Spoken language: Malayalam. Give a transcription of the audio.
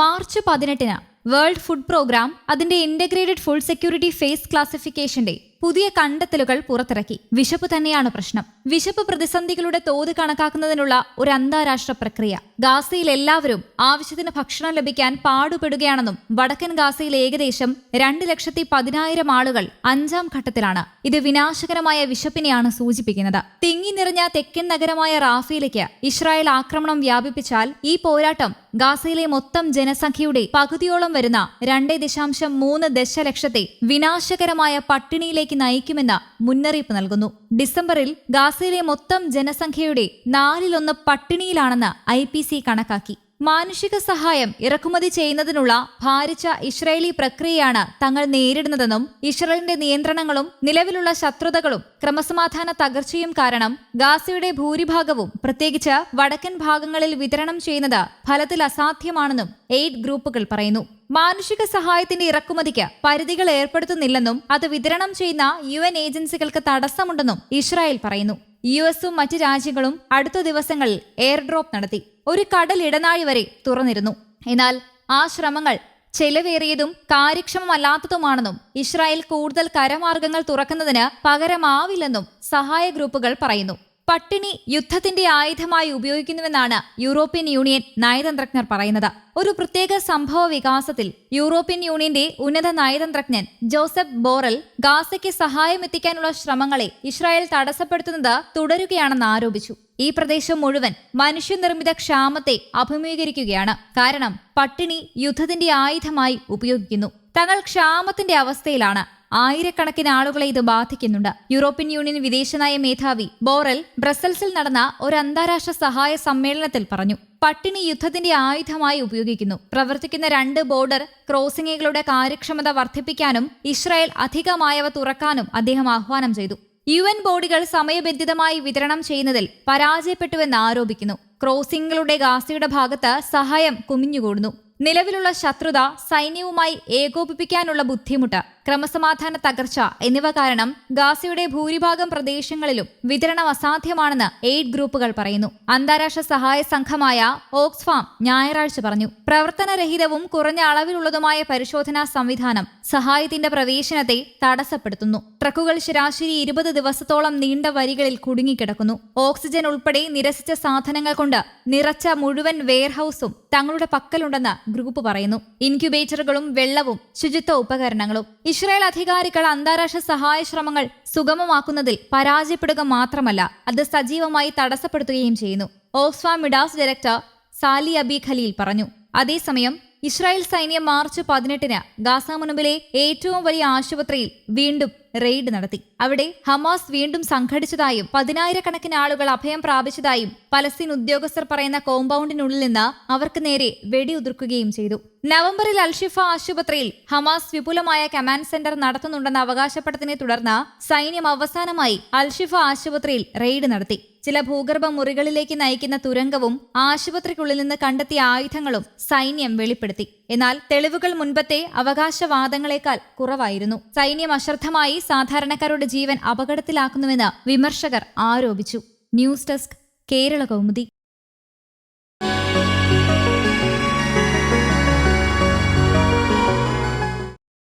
മാർച്ച് പതിനെട്ടിന് വേൾഡ് ഫുഡ് പ്രോഗ്രാം അതിന്റെ ഇന്റഗ്രേറ്റഡ് ഫുഡ് സെക്യൂരിറ്റി ഫേസ് ക്ലാസിഫിക്കേഷന്റെ പുതിയ കണ്ടെത്തലുകൾ പുറത്തിറക്കി. വിശപ്പ് തന്നെയാണ് പ്രശ്നം. വിശപ്പ് പ്രതിസന്ധികളുടെ തോത് കണക്കാക്കുന്നതിനുള്ള ഒരു അന്താരാഷ്ട്ര പ്രക്രിയ. ഗാസയിൽ എല്ലാവരും ആവശ്യത്തിന് ഭക്ഷണം ലഭിക്കാൻ പാടുപെടുകയാണെന്നും വടക്കൻ ഗാസയിൽ ഏകദേശം രണ്ട് ലക്ഷത്തി പതിനായിരം ആളുകൾ അഞ്ചാം ഘട്ടത്തിലാണ്. ഇത് വിനാശകരമായ വിശപ്പിനെയാണ് സൂചിപ്പിക്കുന്നത്. തിങ്ങി നിറഞ്ഞ തെക്കൻ നഗരമായ റാഫയിലേക്ക് ഇസ്രായേൽ ആക്രമണം വ്യാപിപ്പിച്ചാൽ ഈ പോരാട്ടം ഗാസയിലെ മൊത്തം ജനസംഖ്യയുടെ പകുതിയോളം വരുന്ന രണ്ടേ ദശാംശം മൂന്ന് ദശലക്ഷത്തെ വിനാശകരമായ പട്ടിണിയിലേക്ക് നയിക്കുമെന്ന് മുന്നറിയിപ്പ് നൽകുന്നു. ഡിസംബറിൽ ഗാസയിലെ മൊത്തം ജനസംഖ്യയുടെ നാലിലൊന്ന് പട്ടിണിയിലാണെന്ന് ഐ കണക്കാക്കി. മാനുഷിക സഹായം ഇറക്കുമതി ചെയ്യുന്നതിനുള്ള ഭാരിച്ച ഇസ്രായേലി പ്രക്രിയയാണ് തങ്ങൾ നേരിടുന്നതെന്നും ഇസ്രായേലിന്റെ നിയന്ത്രണങ്ങളും നിലവിലുള്ള ശത്രുതകളും ക്രമസമാധാന തകർച്ചയും കാരണം ഗാസയുടെ ഭൂരിഭാഗവും പ്രത്യേകിച്ച് വടക്കൻ ഭാഗങ്ങളിൽ വിതരണം ചെയ്യുന്നത് ഫലത്തിൽ അസാധ്യമാണെന്നും എയ്ഡ് ഗ്രൂപ്പുകൾ പറയുന്നു. മാനുഷിക സഹായത്തിന്റെ ഇറക്കുമതിക്ക് പരിധികൾ ഏർപ്പെടുത്തുന്നില്ലെന്നും അത് വിതരണം ചെയ്യുന്ന യു എൻ ഏജൻസികൾക്ക് തടസ്സമുണ്ടെന്നും ഇസ്രായേൽ പറയുന്നു. യു എസും മറ്റ് രാജ്യങ്ങളും അടുത്ത ദിവസങ്ങളിൽ എയർ ഡ്രോപ്പ് നടത്തി. ഒരു കടൽ ഇടനാഴി വരെ തുറന്നിരുന്നു. എന്നാൽ ആ ശ്രമങ്ങൾ ചെലവേറിയതും കാര്യക്ഷമമല്ലാത്തതുമാണെന്നും ഇസ്രായേൽ കൂടുതൽ കരമാർഗങ്ങൾ തുറക്കുന്നതിന് പകരമാവില്ലെന്നും സഹായ ഗ്രൂപ്പുകൾ പറയുന്നു. പട്ടിണി യുദ്ധത്തിന്റെ ആയുധമായി ഉപയോഗിക്കുന്നുവെന്നാണ് യൂറോപ്യൻ യൂണിയൻ നയതന്ത്രജ്ഞർ പറയുന്നത്. ഒരു പ്രത്യേക സംഭവ വികാസത്തിൽ യൂറോപ്യൻ യൂണിയന്റെ ഉന്നത നയതന്ത്രജ്ഞൻ ജോസഫ് ബോറൽ ഗാസയ്ക്ക് സഹായം എത്തിക്കാനുള്ള ശ്രമങ്ങളെ ഇസ്രായേൽ തടസ്സപ്പെടുത്തുന്നത് തുടരുകയാണെന്ന് ആരോപിച്ചു. ഈ പ്രദേശം മുഴുവൻ മനുഷ്യനിർമ്മിത ക്ഷാമത്തെ അഭിമുഖീകരിക്കുകയാണ്. കാരണം പട്ടിണി യുദ്ധത്തിന്റെ ആയുധമായി ഉപയോഗിക്കുന്നു. തങ്ങൾ ക്ഷാമത്തിന്റെ അവസ്ഥയിലാണ്. ആയിരക്കണക്കിന് ആളുകളെ ഇത് ബാധിക്കുന്നുണ്ട്. യൂറോപ്യൻ യൂണിയൻ വിദേശനയ മേധാവി ബോറൽ ബ്രസൽസിൽ നടന്ന ഒരു അന്താരാഷ്ട്ര സഹായ സമ്മേളനത്തിൽ പറഞ്ഞു പട്ടിണി യുദ്ധത്തിന്റെ ആയുധമായി ഉപയോഗിക്കുന്നു. പ്രവർത്തിക്കുന്ന രണ്ട് ബോർഡർ ക്രോസിംഗുകളുടെ കാര്യക്ഷമത വർദ്ധിപ്പിക്കാനും ഇസ്രായേൽ അധികമായവ തുറക്കാനും അദ്ദേഹം ആഹ്വാനം ചെയ്തു. യു എൻ ബോഡികൾ സമയബന്ധിതമായി വിതരണം ചെയ്യുന്നതിൽ പരാജയപ്പെട്ടുവെന്ന് ആരോപിക്കുന്നു. ക്രോസിംഗുകളുടെ ഗാസയുടെ ഭാഗത്ത് സഹായം കുമിഞ്ഞുകൂടുന്നു. നിലവിലുള്ള ശത്രുത സൈന്യവുമായി ഏകോപിപ്പിക്കാനുള്ള ബുദ്ധിമുട്ട് ക്രമസമാധാന തകർച്ച എന്നിവ കാരണം ഗാസയുടെ ഭൂരിഭാഗം പ്രദേശങ്ങളിലും വിതരണം അസാധ്യമാണെന്ന് എയ്ഡ് ഗ്രൂപ്പുകൾ പറയുന്നു. അന്താരാഷ്ട്ര സഹായ സംഘമായ ഓക്സ്ഫാം ഞായറാഴ്ച പറഞ്ഞു. പ്രവർത്തനരഹിതവും കുറഞ്ഞ അളവിലുള്ളതുമായ പരിശോധനാ സംവിധാനം സഹായത്തിന്റെ പ്രവേശനത്തെ തടസ്സപ്പെടുത്തുന്നു. ട്രക്കുകൾ ശരാശരി ഇരുപത് ദിവസത്തോളം നീണ്ട വരികളിൽ കുടുങ്ങിക്കിടക്കുന്നു. ഓക്സിജൻ ഉൾപ്പെടെ നിരസിച്ച സാധനങ്ങൾ കൊണ്ട് നിറച്ച മുഴുവൻ വെയർഹൌസും തങ്ങളുടെ പക്കലുണ്ടെന്ന് ഗ്രൂപ്പ് പറയുന്നു. ഇൻക്യുബേറ്ററുകളും വെള്ളവും ശുചിത്വ ഉപകരണങ്ങളും. ഇസ്രായേൽ അധികാരികൾ അന്താരാഷ്ട്ര സഹായ ശ്രമങ്ങൾ സുഗമമാക്കുന്നതിൽ പരാജയപ്പെടുക മാത്രമല്ല അത് സജീവമായി തടസ്സപ്പെടുത്തുകയും ചെയ്യുന്നു. ഓക്സ്ഫാം മിഡാസ് ഡയറക്ടർ സാലി അബി ഖലീൽ പറഞ്ഞു. അതേസമയം ഇസ്രായേൽ സൈന്യം മാർച്ച് പതിനെട്ടിന് ഗാസ മുനമ്പിലെ ഏറ്റവും വലിയ ആശുപത്രിയിൽ വീണ്ടും റെയ്ഡ് നടത്തി. അവിടെ ഹമാസ് വീണ്ടും സംഘടിച്ചതായും പതിനായിരക്കണക്കിന് ആളുകൾ അഭയം പ്രാപിച്ചതായും പലസ്തീൻ ഉദ്യോഗസ്ഥർ പറയുന്ന കോമ്പൗണ്ടിനുള്ളിൽ നിന്ന് അവർക്ക് നേരെ വെടിയുതിർക്കുകയും ചെയ്തു. നവംബറിൽ അൽഷിഫ ആശുപത്രിയിൽ ഹമാസ് വിപുലമായ കമാൻഡ് സെന്റർ നടത്തുന്നുണ്ടെന്ന അവകാശപ്പെട്ടതിനെ തുടർന്ന് സൈന്യം അവസാനമായി അൽഷിഫ ആശുപത്രിയിൽ റെയ്ഡ് നടത്തി. ചില ഭൂഗർഭ മുറികളിലേക്ക് നയിക്കുന്ന തുരങ്കവും ആശുപത്രിക്കുള്ളിൽ നിന്ന് കണ്ടെത്തിയ ആയുധങ്ങളും സൈന്യം വെളിപ്പെടുത്തി. എന്നാൽ തെളിവുകൾ മുൻപത്തെ അവകാശവാദങ്ങളെക്കാൾ കുറവായിരുന്നു. സൈന്യം അശ്രദ്ധമായി സാധാരണക്കാരുടെ ജീവൻ അപകടത്തിലാക്കുന്നുവെന്ന് വിമർശകർ ആരോപിച്ചു. News desk Kerala Kaumudi.